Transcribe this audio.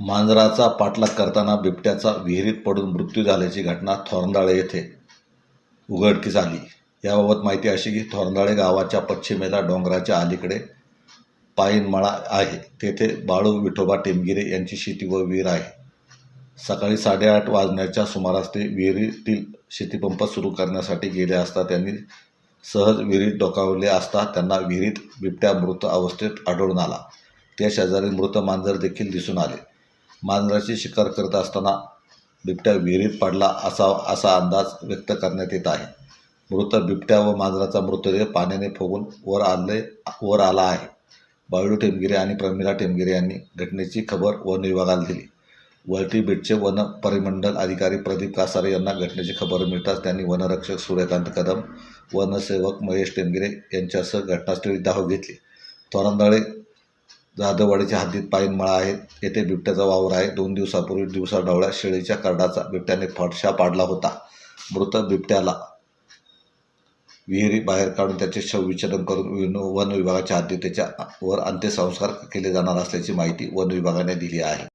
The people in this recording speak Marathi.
मांजराचा पाठलाग करताना बिबट्याचा विहिरीत पडून मृत्यू झाल्याची घटना थोरंदाळे येथे उघडकीस आली. याबाबत माहिती अशी की थोरंदाळे गावाच्या पश्चिमेला डोंगराच्या अलीकडे पायनमळा आहे. तेथे बाळू विठोबा टेमगिरे यांची शेती व विहीर आहे. सकाळी साडेआठ वाजण्याच्या सुमारास ते विहिरीतील शेतीपंप सुरू करण्यासाठी गेले असता त्यांनी सहज विहिरीत डोकावले असता त्यांना विहिरीत बिबट्या मृत अवस्थेत आढळून आला. त्या शेजारी मृत मांजर देखील दिसून आले. मांजराची शिकार करत असताना बिबट्या विहिरीत पडला असा असा अंदाज व्यक्त करण्यात येत आहे. मृत बिबट्या व मांजराचा मृतदेह पाण्याने फुगून वर आले वर आला आहे. बाळू टेमगिरे आणि प्रमिला टेमगिरे यांनी घटनेची खबर वन विभागाला दिली. वलटी बीटचे वन परिमंडल अधिकारी प्रदीप कासारे यांना घटनेची खबर मिळताच त्यांनी वनरक्षक सूर्यकांत कदम वनसेवक महेश टेमगिरे यांच्यासह घटनास्थळी धाव घेतली. थोरांदळे जाधववाडीच्या हद्दीत पायनमळा आहेत येथे बिबट्याचा वावर आहे. दोन दिवसापूर्वी दिवसा ढवळ्या शेळीच्या करडाचा बिबट्याने फडशा पाडला होता. मृत बिबट्याला विहिरी बाहेर काढून त्याचे शवविच्छेदन करून वन विभागाच्या हद्दीत त्याच्यावर अंत्यसंस्कार केले जाणार असल्याची माहिती वन विभागाने दिली आहे.